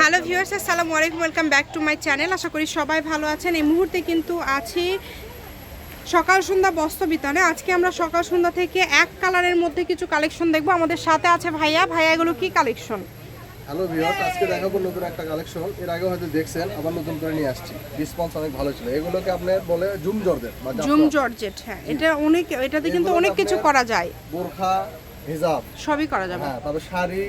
Hello viewers আসসালামু আলাইকুম welcome back to my channel. আশা করি সবাই ভালো আছেন। এই মুহূর্তে কিন্তু আছি সকাল সন্ধ্যা বস্ত্র বিতানে আজকে আমরা সকাল সন্ধ্যা থেকে এক কালারের মধ্যে কিছু কালেকশন দেখব। আমাদের সাথে আছে ভাইয়া। ভাইয়া এগুলো কি কালেকশন? হ্যালো ভিউয়ার্স আজকে দেখাবো নতুন একটা কালেকশন। এর আগে হয়তো দেখছেন আবার নতুন করে নিয়ে আসছি। রেসপন্স অনেক ভালো ছিল। এগুলোকে আপনি বলে জুম জর্জেট জুম জর্জেট হ্যাঁ। এটা অনেক এটাতে কিন্তু অনেক কিছু করা যায়। বোরখা হিজাব। সবই করা যাবে। হ্যাঁ তারপর শাড়ি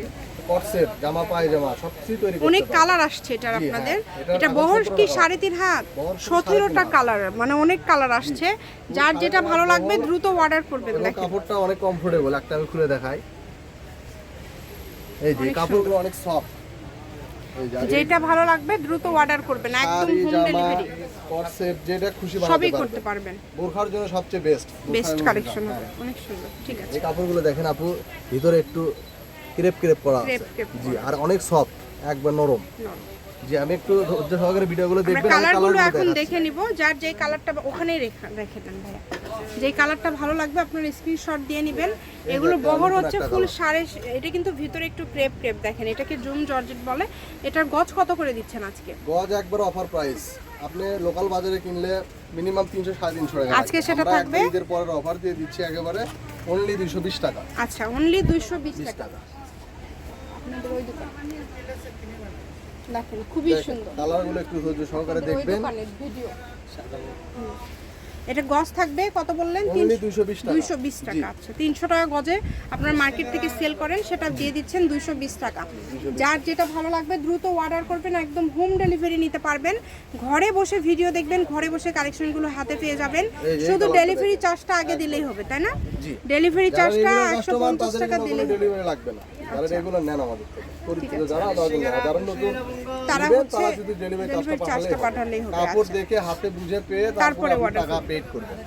কটসেট জামা পায়জামা সবকিছু তৈরি অনেক কালার আসছে এটার হ্যাঁ। আপনাদের। এটা বহর কি সাড়ে তিন হাত? সতেরোটা কালার মানে অনেক কালার আসছে। যার যেটা ভালো লাগবে দ্রুত অর্ডার করবে দেখেন। কাপড়টা অনেক কমফোর্টেবল একটা আমি খুলে দেখাই। এই যে কাপড়গুলো অনেক সফট যেটা ভালো লাগবে দ্রুত অর্ডার করবেন একদম হোম ডেলিভারি কটসেট যেটা খুশি সবই করতে পারবেন। বোরখার জন্য সবচেয়ে বেস্ট বেস্ট কালেকশন হবে অনেক সুন্দর ঠিক আছে। এই কাপড়গুলো দেখেন আপু ভিতরে একটু ক্রেপ ক্রেপ করা আছে। জি আর অনেক সফট একবার নরম। জি আমি একটু ধৈর্য সহকারে ভিডিওগুলো দেখবেন কালারগুলো এখন দেখে নিব যার যেই কালারটা ওখানেই রেখে রেখে দেন ভাইয়া। যেই কালারটা ভালো লাগবে আপনার স্ক্রিনশট দিয়ে নেবেন। এগুলো বহর হচ্ছে ফুল। সাড়ে এটা কিন্তু ভিতরে একটু ক্রেপ ক্রেপ দেখেন এটাকে জুম জর্জেট বলে। এটার গজ কত করে দিচ্ছেন আজকে? গজ একবার অফার প্রাইস আপনি লোকাল বাজারে কিনলে মিনিমাম তিনশো সাড়ে তিনশো টাকা আজকে সেটা থাকবে? ঈদের পরের অফার দিয়ে দিচ্ছি একেবারে অনলি দুইশো বিশ টাকা। আচ্ছা অনলি দুইশো বিশ বিশ টাকা। টাকা। আপনাদের ওই দোকান। দেখেন খুবই সুন্দর। কালারগুলো একটু ধৈর্য সহকারে দেখবেন। ভিডিও। এটা গজ থাকবে কত বললেন? দুইশো বিশ টাকা। আচ্ছা। তিনশো টাকা গজে আপনারা মার্কেট থেকে সেল করেন সেটা দিয়ে দিচ্ছেন দুইশো বিশ টাকা। যার যেটা ভালো লাগবে দ্রুত অর্ডার করবেন একদম হোম ডেলিভারি নিতে পারবেন। ঘরে বসে ভিডিও দেখবেন ঘরে বসে কালেকশনগুলো হাতে পেয়ে যাবেন। শুধু ডেলিভারি চার্জটা আগে দিলেই হবে তাই না? ডেলিভারি চার্জটা একশো পঞ্চাশ টাকা দিলেই লাগবে না। যারা এগুলো নেন আমাদের থেকে। পরিচিত যারা তাদের নেন। যারা নতুন তারা হচ্ছে তারা শুধু ডেলিভারি চার্জটা পাঠালেই হবে। কাপড় আচ্ছা। দেখে হাতে বুঝে পেয়ে তারপরে টাকা পেড করবেন।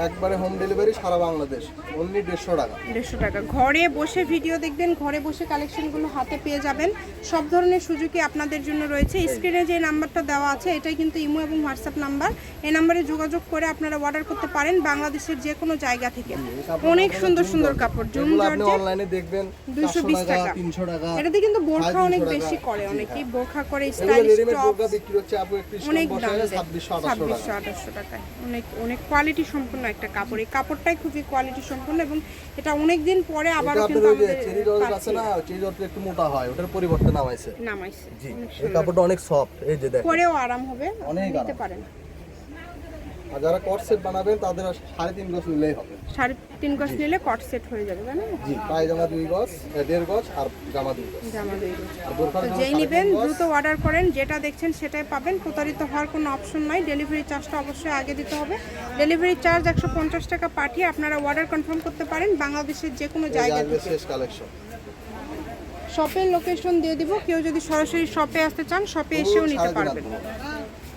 একবারে হোম ডেলিভারি সারা বাংলাদেশ অনলি দেড়শো টাকা। দেড়শো টাকা। ঘরে বসে ভিডিও দেখবেন ঘরে বসে কালেকশনগুলো হাতে পেয়ে যাবেন। সব ধরনের সুযোগই আপনাদের জন্য রয়েছে। স্ক্রিনে যে নাম্বারটা দেওয়া আছে এটাই কিন্তু ইমো এবং হোয়াটসঅ্যাপ নাম্বার এই নাম্বারে যোগাযোগ করে আপনারা অর্ডার করতে পারেন বাংলাদেশের যে কোনো জায়গা থেকে। অনেক সুন্দর সুন্দর কাপড় জুম অনলাইনে দেখবেন 220 220 টাকা। 300 টাকা এটাতে কিন্তু বোরখা অনেক বেশি করে অনেকেই হ্যাঁ। বোরখা করে স্টাইলিশ টপ অনেক দাম বসায় দেয় 2600 2800 ছাব্বিশশো আঠাশশো টাকায়। অনেক অনেক কোয়ালিটি সম্পন্ন একটা কাপড়। এই কাপড়টাই খুবই কোয়ালিটি সম্পূর্ণ এবং এটা অনেক দিন পরে আবার কিন্তু আমাদের চেরি রোজ আছে না চেরি রোজ একটু মোটা হয় ওটার পরিবর্তন নামাইছে। নামাইছে। জি এই কাপড়টা অনেক সফট এই যে দেখেন। পরেও আরাম হবে অনেক নিতে পারেন। আর যারা কট সেট বানাবেন তাদের সাড়ে তিন গজ নিলেই হবে। সাড়ে তিন গজ নিলে কট সেট হয়ে যাবে তাই না? জি পায়জামা দুই গজ দেড় গজ আর জামা দুই গজ। জামা দুই গজ। আর যেই নেবেন দ্রুত অর্ডার করেন যেটা দেখছেন সেটাই পাবেন। প্রতারিত হওয়ার কোনো অপশন নাই। ডেলিভারি চার্জটা অবশ্যই আগে দিতে হবে। ডেলিভারি চার্জ একশো পঞ্চাশ টাকা পাঠিয়ে আপনারা অর্ডার কনফার্ম করতে পারেন। বাংলাদেশের যে কোনো জায়গা থেকে শেষ কালেকশন শপের লোকেশন দিয়ে দিব। কেউ যদি সরাসরি শপে আসতে চান শপে এসেও নিতে পারবেন।